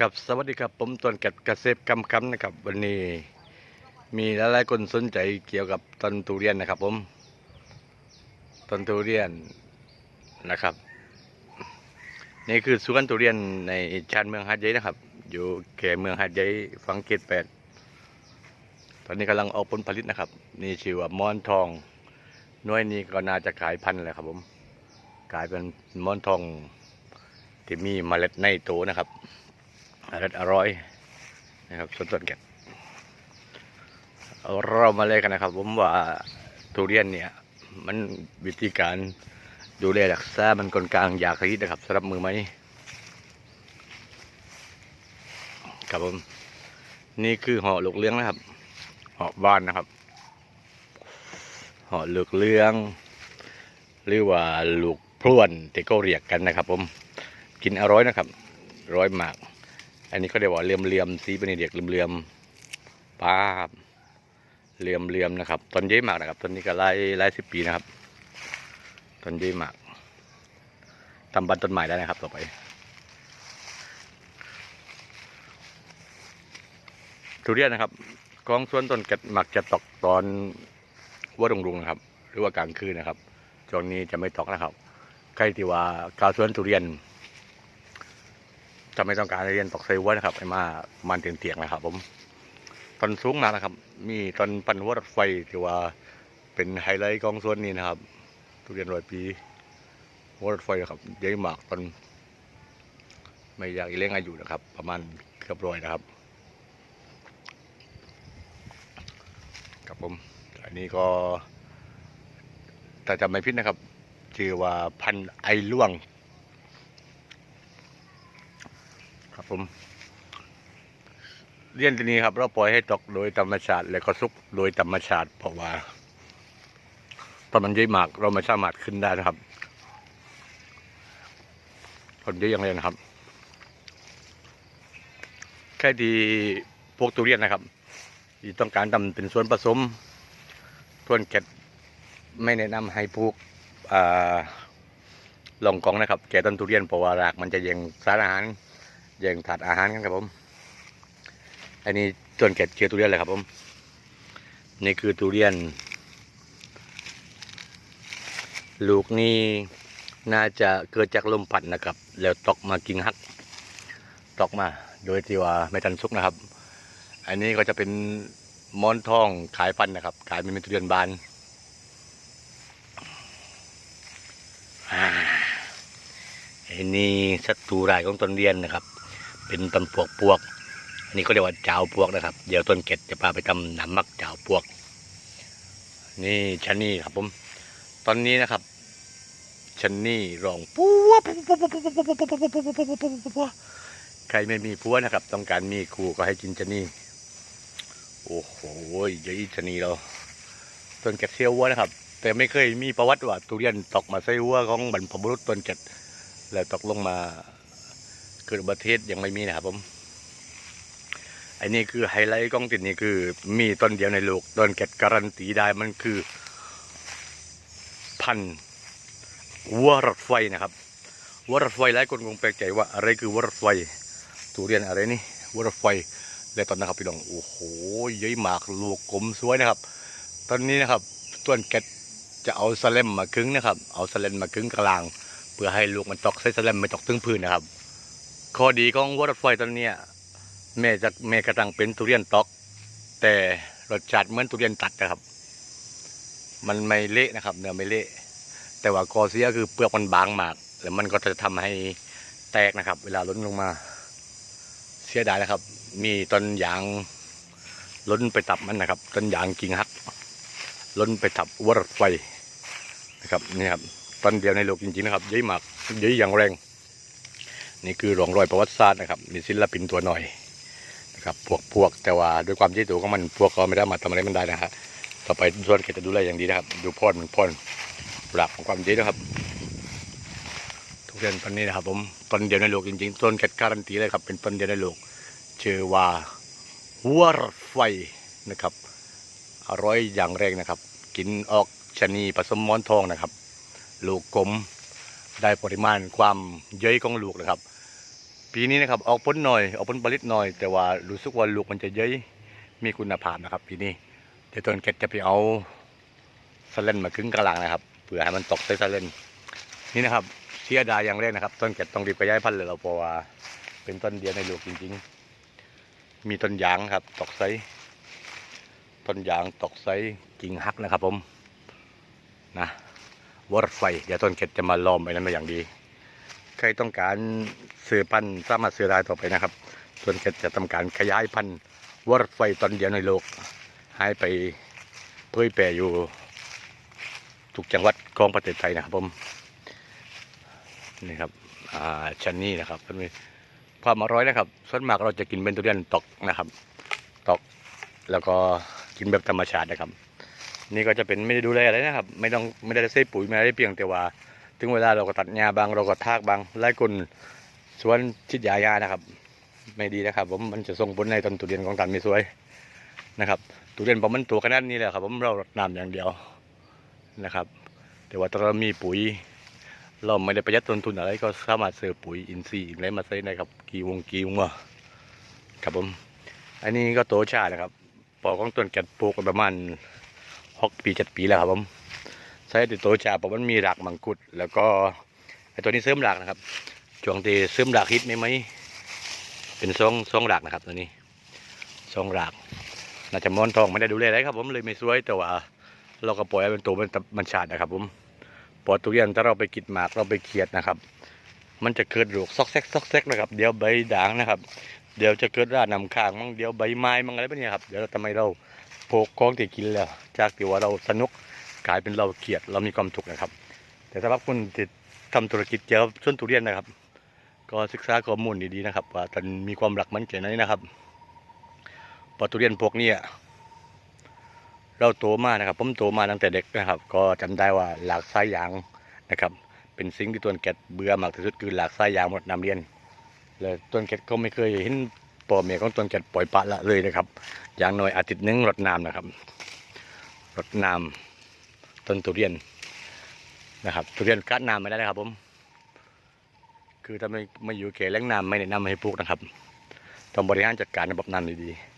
ครับสวัสดีครับผมต้นกัดเกษตรกำคำนะครับ วันนี้มีหลายๆคนสนใจเกี่ยวกับต้นทุเรียนนะครับ ผมต้นทุเรียนนะครับ นี่คือสวนทุเรียนในชานเมืองหาดใหญ่นะครับ อยู่เขตเมืองหาดใหญ่ฝั่งเขตแปดตอนนี้กำลังออกผลผลิตนะครับ นี่ชื่อว่าม่อนทองน้อยนี้ก็น่าจะขายพันธุ์แหละครับผมกลายเป็นม่อนทองที่มีเมล็ดในโตนะครับ อร่อยอร่อยนะครับสดๆกันเอาเรามาเลยกันนะครับ ผมว่าทุเรียนเนี่ย มันวิธีการดูแลรักษามันกลกลางอยากรีดนะครับสำหรับมือไหมครับผมนี่คือห่อลูกเลี้ยงนะครับห่อบ้านนะครับห่อลูกเลี้ยง หรือว่าลูกพรวนที่เขาเรียกกันนะครับ ผมกินอร่อยนะครับร้อยมาก อันนี้เขาเรียกว่าเหลี่ยมเลียมๆสีเป็นเด็กเหลี่ยมเลียมๆป้าบเหลี่ยมเลียมๆนะครับต้นใหญ่มากนะครับต้นนี้ก็ไล่ไล่สิบปีนะครับต้นใหญ่มากทำบันต้นใหม่ได้นะครับต่อไปทุเรียนนะครับกองสวนต้นกัดหมักจะตกตอนว่ารุงนะครับ หรือว่ากลางคืนนะครับช่วงนี้จะไม่ตกนะครับใกล้ที่ว่ากาวสวนทุเรียน จะไม่ต้องการเรียนตกไซวัวนะครับไอ้มามันเตียงๆนะครับ ผมตอนสูงมากนะครับ มีตอนปั่นหัวรถไฟที่ว่าเป็นไฮไลท์ของสวนนี้นะครับ ทุเรียนร้อยปีหัวรถไฟนะครับใหญ่มากตอน ไม่อยากเลี้ยงอายุนะครับ ประมาณเกือบร้อยนะครับครับผมอันนี้ก็แต่จำไม่ผิดนะครับชื่อว่าพันไอล่วง ครับผมเรียนที่นี้ครับเราปล่อยให้ตกโดยธรรมชาติ และก็สุกโดยธรรมชาติ เพราะว่าตอนมันเยอะมากเราไม่สามารถขึ้นได้นะครับผลเยอะอย่างไรนะครับแค่ดีพวกตุเรียนนะครับที่ต้องการทำเป็นส่วนผสมทวนเก็ดไม่แนะนำให้ปลูกลองกองนะครับ แก่ต้นทุเรียนเพราะว่ารากมันจะยังสารอาหาร แย่งถาดอาหารกันครับผม อันนี้จนเก็ดเชื้อทุเรียนเลยครับผม นี่คือทุเรียน ลูกนี่น่าจะเกิดจากลมพัดนะครับ แล้วตกมากิ่งหัก ตกมา โดยที่ว่าไม่ทันสุกนะครับ อันนี้ก็จะเป็นหมอนทองขายพันนะครับ ขายเป็นทุเรียนบานอ่าอันนี้ศัตรูรายของต้นเรียนนะครับ เป็นต้นปวกปวก อันนี้เขาเรียกว่าเจ้าปวกนะครับ เดี๋ยวต้นเก็ดจะพาไปทำหน้ำมักเจ้าปวก นี่ชันนี่ครับผม ตอนนี้นะครับชันนี่รองปัวใครไม่มีผัวนะครับ ต้องการมีครูก็ให้กินชันนี่ โอ้โหเยอะชันนี่เราต้นเก็ดเซียววัวนะครับ แต่ไม่เคยมีประวัติว่าทุเรียนตกมาใส่วัวของบรรพบุรุษต้นเก็ดแล้วตกลงมา เกิดอุบัติเหตุยังไม่มีนะครับผมอันนี้คือไฮไลท์กล้องติดนี่คือมีต้นเดียวในโลกต้นเก็ดการันตีได้มันคือ พันวัวรถไฟนะครับวัวรถไฟหลายคนคงแปลกใจว่าอะไรคือวัวรถไฟทุเรียนอะไรนี่วัวรถไฟและตอนนะครับพี่น้องโอ้โหเยอะมากลูกกลมสวยนะครับ ตอนนี้นะครับต้นเก็ดจะเอาสแลมมาคึงนะครับ เอาสแลมมาคึงกลาง เพื่อให้ลูกมันตอกใส่สแลมไม่ตอกถึงพื้นนะครับ ข้อดีของวัวรถไฟตอนนี้แม่จะแม่กระตังเป็นทุเรียนตอก แต่รสชาติเหมือนทุเรียนตัดนะครับ มันไม่เละนะครับ เนื้อไม่เละ แต่ว่าข้อเสียคือเปลือกมันบางมากแล้วมันก็จะทำให้แตกนะครับ เวลาล้นลงมา เสียดายนะครับ มีต้นยางล้นไปตับมันนะครับต้นยางกิ่งหักล้นไปทับวัวรถไฟนะครับนี่ครับต้นเดียวในโลกจริงๆนะครับเยอะมากเยอะอย่างแรง นี่คือร่องรอยประวัติศาสตร์นะครับ มีศิลปินตัวหน่อยนะครับพวกพวกแต่ว่าด้วยความที่ตัวของมันพวกก็ไม่ได้มาทำอะไรมันได้นะครับต่อไปส่วนเกจะดูแลอย่างดีนะครับ ดูพ่นมันพ่นหลักของความดีนะครับ ทุกเรียนต้นนี้นะครับผมต้นเดียวในโลกจริงๆต้นเกตการันตีเลยครับ เป็นต้นเดียวในโลกชื่อว่าหัวรถไฟนะครับอร่อยอย่างแรงนะครับ กินออกชะนีผสมหมอนทองนะครับ ลูกกลมได้ปริมาณความเย้ยของลูกนะครับ ปีนี้นะครับออกผลหน่อยออกผลผลิตหน่อย แต่ว่ารู้สึกว่าลูกมันจะเยอะมีคุณภาพนะครับปีนี้เดี๋ยวต้นเกตจะไปเอาสเลนมาครึ่งกลางนะครับเผื่อให้มันตกใส่สเลนนี่นะครับเสียดายอย่างแรกนะครับ ต้นเกตต้องรีบไปย้ายพันธุ์เลยเราเพราะว่าเป็นต้นเดียวในลูกจริง ๆ มีต้นยางครับ ตกไซต้นยางตกไซกิ่งหักนะครับผมนะวอร์ไฟเดี๋ยวต้นเกตจะมาล้อมไว้นั้นมาอย่างดี ครต้องการซื้อพันธุ์สามารถซื้อได้ต่อไปนะครับ ส่วนเกจะทำการขยายพันธุ์วอร์ไฟตอนเดียวในโลก ให้ไปเผยแพร่อยู่ทุกจังหวัดของประเทศไทยนะครับผมนี่ครับอ่าชันนี่นะครับมันความอร่อยนะครับ ส่วนมากเราจะกินเป็นทุเรียนตอกนะครับ ตอกแล้วก็กินแบบธรรมชาตินะครับ นี่ก็จะเป็นไม่ได้ดูแลอะไรนะครับ ไม่ต้องไม่ได้ใส่ปุ๋ยไม่ได้เพียงแต่ว่า ถึงเวลาเราก็ตัดหญ้าบางเราก็ทากบางไล่กุนสวนชิดยายานะครับ ไม่ดีนะครับ ผมมันจะส่งผลในต้นทุเรียนของตันไม่สวยนะครับทุเรียนผมมันตัวขนาดนี้แหละครับ ผมเรารดน้ำอย่างเดียวนะครับ แต่ว่าถ้าเรามีปุ๋ย เราไม่ได้ประหยัดต้นทุนอะไรก็สามารถเสิร์ฟปุ๋ยอินทรีย์อะไรมาใส่ได้ครับกีวงกีวงวะครับผม อันนี้ก็โตชานะครับปอกของต้นแกดปลูกประมาณหกปีเจ็ดปีแล้วครับผม ใช้ติดตัวจ่าเพราะมันมีรากมังคุด แล้วก็ไอตัวนี้เสริมรากนะครับช่วงที่เสริมรากฮิตไหมไหมเป็นซองซองรากนะครับ ตัวนี้ซองรากน่าจะมอนทองไม่ได้ดูแลอะไรครับ ผมเลยไม่สวยแต่ว่า เราก็ปล่อยเป็นตัวมันมันชาดนะครับ ผมปอทุเรียนถ้าเราไปกิดหมากเราไปเขียดนะครับ มันจะเกิดโรคซอกแซกซอกแซกนะครับ เดี๋ยวใบด่างนะครับ เดี๋ยวจะเกิดรากนำค้างมั่งเดี๋ยวใบไม้มั่งอะไรแบบนี้ครับเดี๋ยวทำไมเราโพกของที่กินแล้ว จากที่ว่าเราสนุก กลายเป็นเราเกลียดเรามีความทุกข์นะครับ แต่สำหรับคนที่ทำธุรกิจเกี่ยวกับสวนทุเรียนนะครับ ก็ศึกษาข้อมูลดีๆนะครับว่าท่านมีความรักมันแค่ไหนนะครับเพอทุเรียนพวกนี้เราโตมานะครับผมโตมาตั้งแต่เด็กนะครับ ก็จำได้ว่าหลากสายยางนะครับ เป็นสิ่งที่ต้นแกดเบื่อมากที่สุดคือหลากสายยางหมดน้ำเรียนเลยต้นแกดก็ไม่เคยเห็นป่อเมียของต้นแกดปล่อยปละละเลยนะครับ อย่างน้อยอาทิตย์หนึงรดน้ำนะครับรดน้ำ ต้นทุเรียนนะครับทุเรียนกัดน้ำไม่ได้นะครับผม คือถ้าไม่ไม่อยู่เขตแหล่งน้ำไม่แนะนำให้ปลูกนะครับ ต้องบริหารจัดการระบบน้ำดีๆ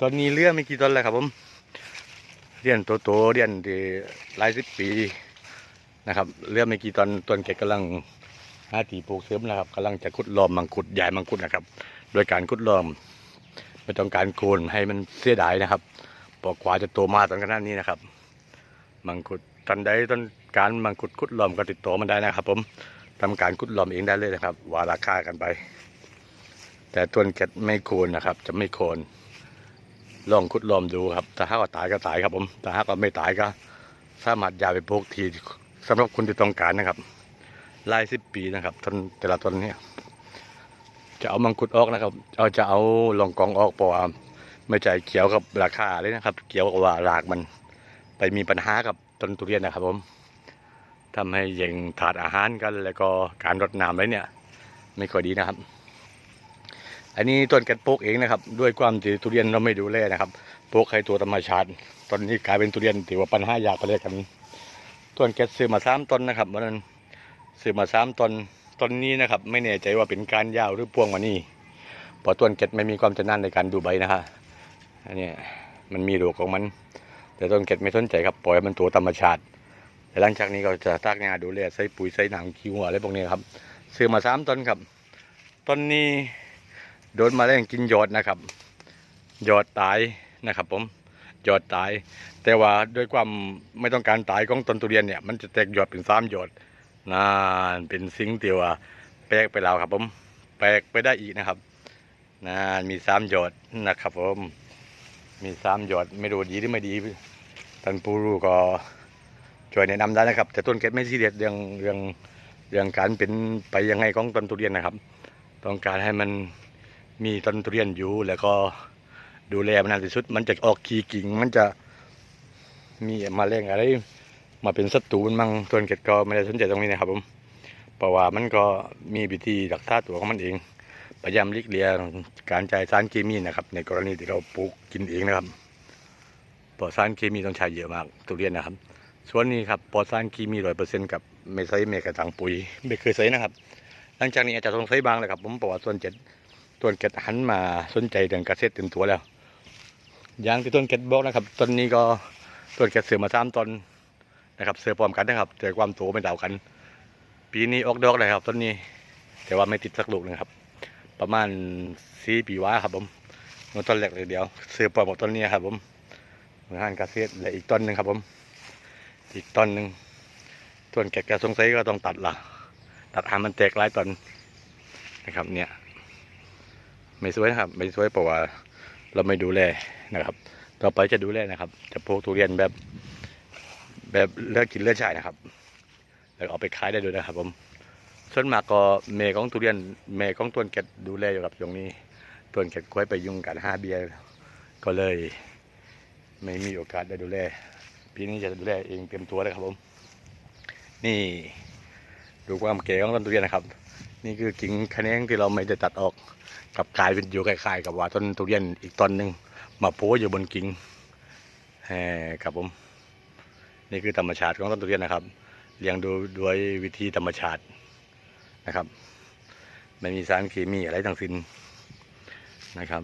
ตอนนี้เรื่องไม่กี่ต้นเลยครับผมเรียนโตๆเรียนที่หลายสิบปีนะครับเรื่องไม่กี่ตอนต้นเกดกำลังหาตีปลูกเสริมนะครับกำลังจะขุดลอมมังคุดใหญ่มังคุดนะครับ โดยการขุดลอมไม่ต้องการโคนให้มันเสียดายนะครับ ปอกกว่าจะโตมาตอนขนาดนี้นะครับ มังคุดทันใดต้นการมังคุดคุดหลอมก็ติดต่อมันได้นะครับ ผมทำการคุดหลอมเองได้เลยนะครับว่าราคากันไป แต่ต้นเก็ดไม่โคนนะครับ จะไม่โคนลองคุดหลอมดูครับถ้าหากว่าตายก็ตายครับผมถ้าหากว่าไม่ตายก็ สามารถยาไปพกทีสำหรับคนที่ต้องการนะครับลายสิบปีนะครับต้นแต่ละต้นเนี่ยจะเอามังคุดออกนะครับ เอาจะเอาลองกองออกเพราะว่า ไม่ใจเกี่ยวกับราคาเลยนะครับเกี่ยวกับว่ารากมันไปมีปัญหากับต้นทุเรียนนะครับ ผมทำให้ย่งถาดอาหารกัน แล้วก็การรดน้ำอะไรเนี่ย ไม่ค่อยดีนะครับ อันนี้ต้นแกดโปกเองนะครับ ด้วยความที่ทุเรียนเราไม่ดูแลนะครับโปกให้ตัวธรรมชาติตอนนี้กลายเป็นทุเรียนถือว่าปัญหายากไปเลยกันต้นแกดซื้อมาสามต้นนะครับวันนั้นซื้อมาสามต้นต้นนี้นะครับ ไม่แน่ใจว่าเป็นการยาวหรือพวงมานี่เพราะต้นแกดไม่มีความชำนาญในการดูใบนะครับ อันนี้มันมีโรคของมัน แต่ต้นเก็ดไม่สนใจครับปล่อยมันตัวธรรมชาติแต่หลังจากนี้ก็จะตากงาดูแลใส่ปุ๋ยใส่หนังคิวอะไรพวกนี้ครับซื้อมาสามต้นครับต้นนี้โดนมาแรงกินยอดนะครับยอดตายนะครับผมยอดตาย แต่ว่าด้วยความไม่ต้องการตายของต้นทุเรียนเนี่ย มันจะแตกยอดเป็นสามยอดนั่นเป็นสิ่งที่ว่าแปลกไปแล้วครับผมแปลกไปได้อีกนะครับนั่นมีสามยอดนะครับผม มีสามหยอดไม่รู้ดีหรือไม่ดีท่านผู้รู้ก็ช่วยแนะนำได้นะครับ แต่ต้นเกตไม่ซีเรียสเรื่องเรื่องเรื่องการเป็นไปยังไงของต้นทุเรียนนะครับ ต้องการให้มันมีต้นทุเรียนอยู่แล้วก็ดูแลมันนานที่สุด มันจะออกขีกิ่งมันจะมีมาแรงอะไร มาเป็นศัตรูมันมั่งต้นเกตก็ไม่ได้สนใจตรงนี้นะครับผมเพราะว่ามันก็มีวิธีรักษาตัวของมันเอง พยายามลีกเลียงการใช้สารเคมีนะครับ ในกรณีที่เราปลูกกินเองนะครับปลอดสารเคมีต้องใช้เยอะมากทุเรียนนะครับส่วนนี้ครับปลอดสารเคมีร้อยเปอร์เซ็นต์กับไม่ใส่เมกระถังปุ๋ยไม่เคยใส่นะครับ หลังจากนี้อาจจะสงสัยบ้างเลยครับ ผมบอกว่าต้นเจ็ดต้นเก็ดหันมาสนใจเรื่องเกษตรเต็มตัวแล้วอย่างที่ต้นเก็ดบอกนะครับต้นนี้ก็ต้นเก็ดเสือมาสามต้นนะครับเสือพร้อมกันนะครับแต่ความโตไม่เท่ากัน ปีนี้ออกดอกเลยครับต้นนี้ แต่ว่าไม่ติดสักลูกนะครับ ประมาณสี่ปีว้าครับผมมื่อต้นแรกเลยเดียวเสือปล่อยหมดต้นนี้ครับผมงานเกษตรและอีกต้นหนึ่งครับผม อีกต้นหนึ่งต้นแก่ๆสงสัยก็ต้องตัดละตัดหามันแตกหลายต้นนะครับ เนี่ย ไม่สวยนะครับ ไม่สวยเพราะว่าเราไม่ดูแลนะครับ ต่อไปจะดูแลนะครับ จะปลูกทุเรียนแบบ แบบเลือกกินเลือกใช้นะครับ แล้วเอาไปขายได้ด้วยนะครับผม ส่วนมากก็เมย์ของทุเรียนเมย์ของต้นเก็ดดูแลอยู่กับตรงนี้ต้นเก็ดกล้วยไปยุ่งกันห้าเบียร์ก็เลย ไม่มีโอกาสได้ดูแลปีนี้จะดูแลเองเต็มตัวเลยครับผม นี่ดูความเก๋ของต้นทุเรียนนะครับ นี่คือกิ่งแขนงที่เราไม่ได้ตัดออกกับกลายเป็นอยู่คล้ายๆกับว่าต้นทุเรียนอีกต้นหนึ่งมาโผล่อยู่บนกิ่งแหมครับผม นี่คือธรรมชาติของต้นทุเรียนนะครับเลี้ยงดูด้วยวิธีธรรมชาติ นะครับ ไม่มีสารเคมีอะไรทั้งสิ้นนะครับ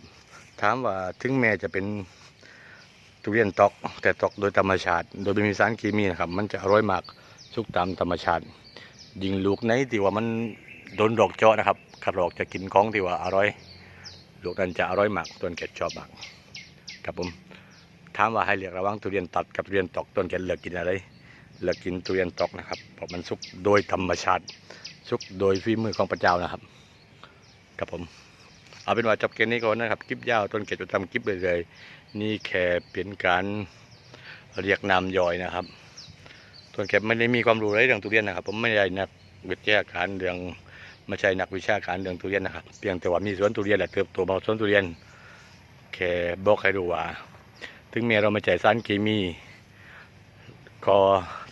ถามว่าถึงแม้จะเป็นทุเรียนตอกแต่ตอกโดยธรรมชาติ โดยไม่มีสารเคมีนะครับ มันจะอร่อยมากสุกตามธรรมชาติ ยิงลูกไหนที่ว่ามันโดนดอกเจาะนะครับขัดดอกจะกินของที่ว่าอร่อย ลูกนั้นจะอร่อยมากต้นเกล็ดชอบมากครับผมถามว่าให้เลือกระหว่างทุเรียนตัดกับทุเรียนตอกต้นเกล็ดเลือกกินอะไรเลือกกินทุเรียนตอกนะครับเพราะมันสุกโดยธรรมชาติ สุกโดยฝีมือของพระเจ้านะครับครับผม เอาเป็นว่าจบเกมนี้ก่อนนะครับคลิปยาวต้นเกล็ดจะทำคลิปเลยๆนี่แค่เป็นการเรียกนามย่อยนะครับต้นเก็บไม่ได้มีความรู้อะไรเรื่องทุเรียนนะครับ ผมไม่ได้นักวิทยาการเรื่องไม่ใช่นักวิชาการเรื่องทุเรียนนะครับ เพียงแต่ว่ามีสวนทุเรียนแหละเติบโตมาสวนทุเรียนแค่บอกให้ดูว่าถึงแม้เราไม่ใช้สารเคมีก็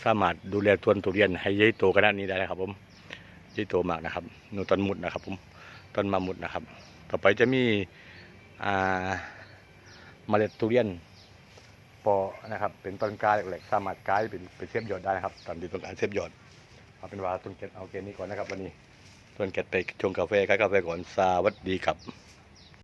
สามารถดูแลต้นทุเรียนให้ใหญ่โตขนาดนี้ได้นะครับผม ที่โตมากนะครับหนูต้นมุดนะครับผมต้นมามุดนะครับ ต่อไปจะมีอ่าเมล็ดทุเรียนปอนะครับ เป็นต้นกล้าเหล็กๆสามารถกลายเป็นเป็นเสียบยอดได้นะครับตอนที่ต้องการเสียบยอดเอาเป็นว่าต้นเกตเอาเกตนี้ก่อนนะครับวันนี้ต้นเกตไปชงกาแฟกายกาแฟก่อนสวัสดีครับ